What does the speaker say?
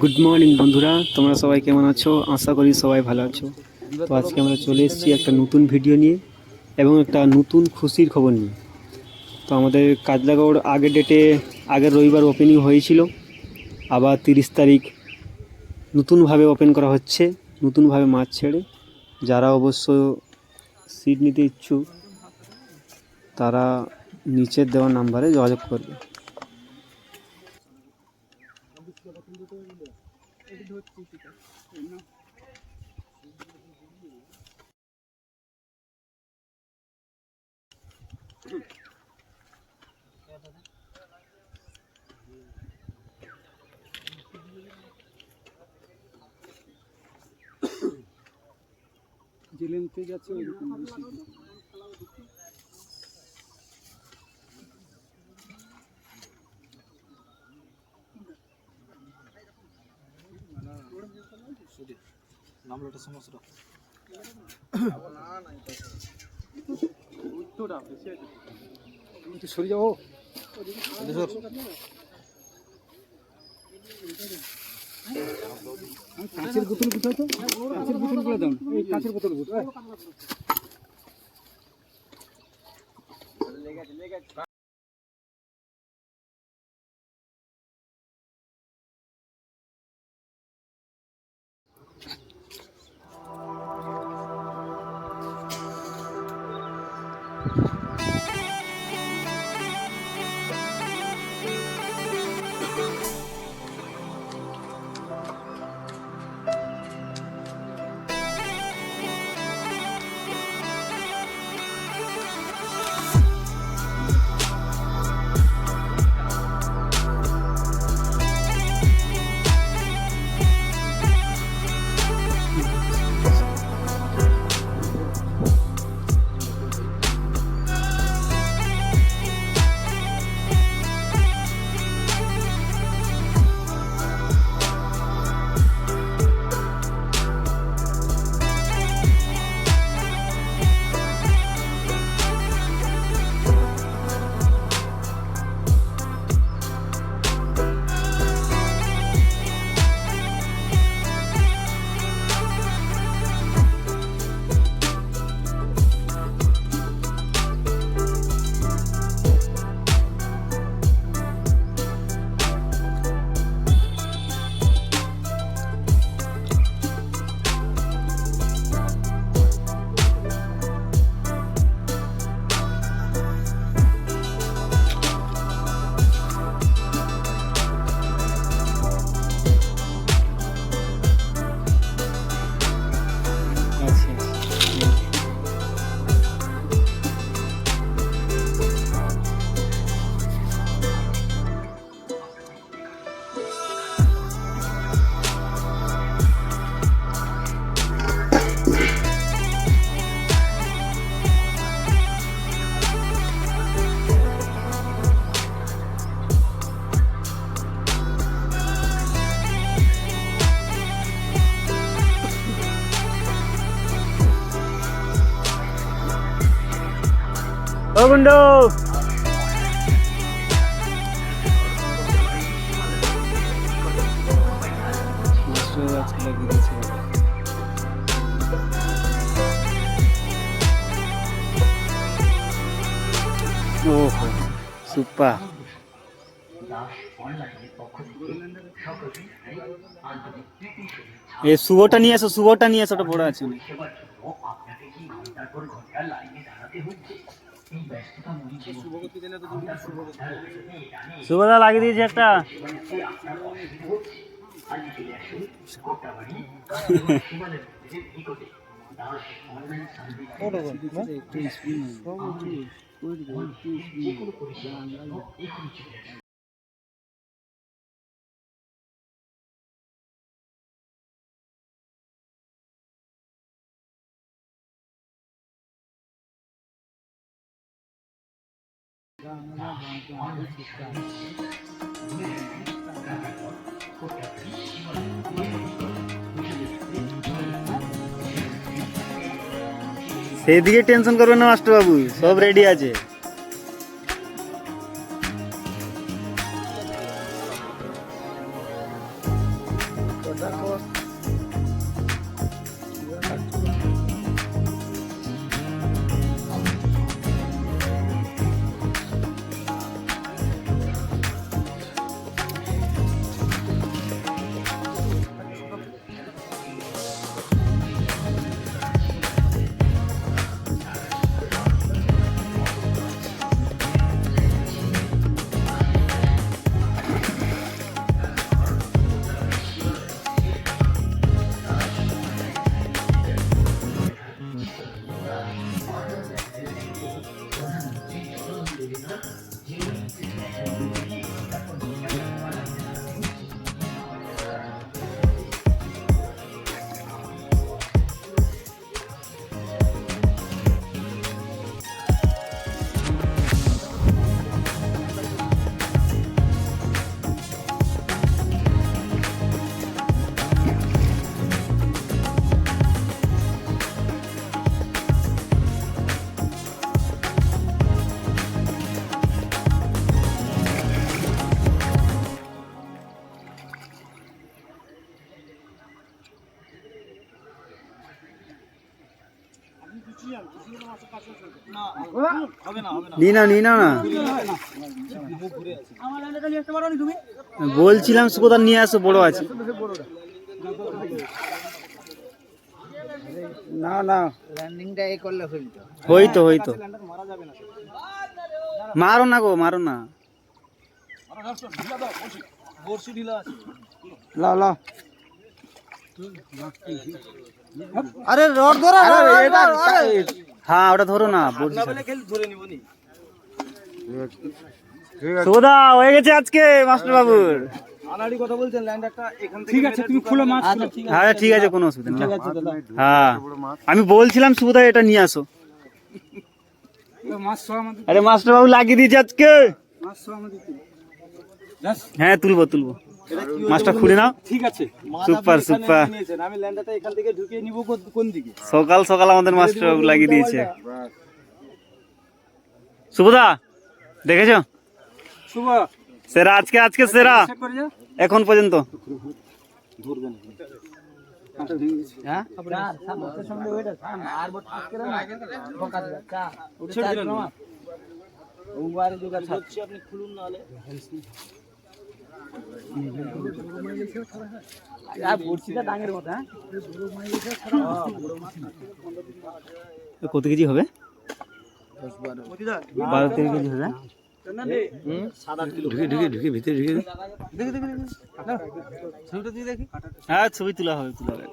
Good morning বন্ধুরা। তোমরা সবাই কেমন আছো? আশা করি সবাই ভালো আছো। তো আজকে আমরা চলে এসেছি একটা নতুন ভিডিও নিয়ে এবং একটা নতুন খুশির খবর নিয়ে। তো আমাদের কাজলাগড় আগের ডেটে আগের রবিবার ওপেনিং হয়েছিল। আবার তিরিশ তারিখ নতুনভাবে ওপেন করা হচ্ছে, নতুনভাবে মাছ ছেড়ে। যারা অবশ্য সিট নিতে ইচ্ছুক, তারা নিচের দেওয়া নাম্বারে যোগাযোগ করবে। যে লেন্থে যাচ্ছে ওইরকম নামলোটা সমস্যাটা একটু সরে যাও। কাঁচের বোতল কোথাও তো? কাঁচের বোতলগুলো দাও। এই কাঁচের বোতল বোতল ও গুন্ডু ওহো সুপার। এ শুভটা নিয়ে এসো শুভটা নিয়ে এসো ওটা বড় আছে। শুভদা লাগিয়ে দিয়েছে একটা। সেদিকে টেনশন করবেন না মাস্টারবাবু সব রেডি আছে। না? বলছিলাম সুকোদার নিয়ে আসো বড় আছে। না না। ল্যান্ডিংটা এই করলে হইতো হইতো হইতো। মারা যাবে না মারো না গো মারো না। বর্ষি ঢিলা আছে লা লা আরে রড ধরা হ্যাঁ ওটা ধরো না বলছি খেলে ধরে নিব নি। সুকোদা হয়ে গেছে আজকে মাস্টার বাবুর। আনাড়ি কথা বলছেন ল্যান্ডারটা এখান থেকে ঠিক আছে তুমি খুলে মাছ আচ্ছা ঠিক হ্যাঁ ঠিক আছে কোনো অসুবিধা নেই। আছে দাদা। হ্যাঁ আমি বলছিলাম সুকোদা এটা নিয়ে আসো। মাছ সহ আমাদের আরে মাস্টার বাবু লাগিয়ে দিয়েছে আজকে। মাছ সহ আমাদের হ্যাঁ তুলবো তুলবো। মাছটা খুলে নাও। ঠিক আছে। Super super. আমি ল্যান্ডারটা এখান থেকে ঢুকিয়ে নিব কোন- দিকে? সকাল সকাল আমাদের বাবু লাগিয়ে দিয়েছে। শুভদা দেখেছ? শুভ সেরা আজকে আজকে সেরা। এখন পর্যন্ত। ধরবে না। কাঁটা ভেঙে গেছে। হ্যাঁ আপনি খুলুন না হলে কত কেজি হবে? বারো তেরো কেজি হবে। হ্যাঁ ছবি তোলা হবে তোলা হবে।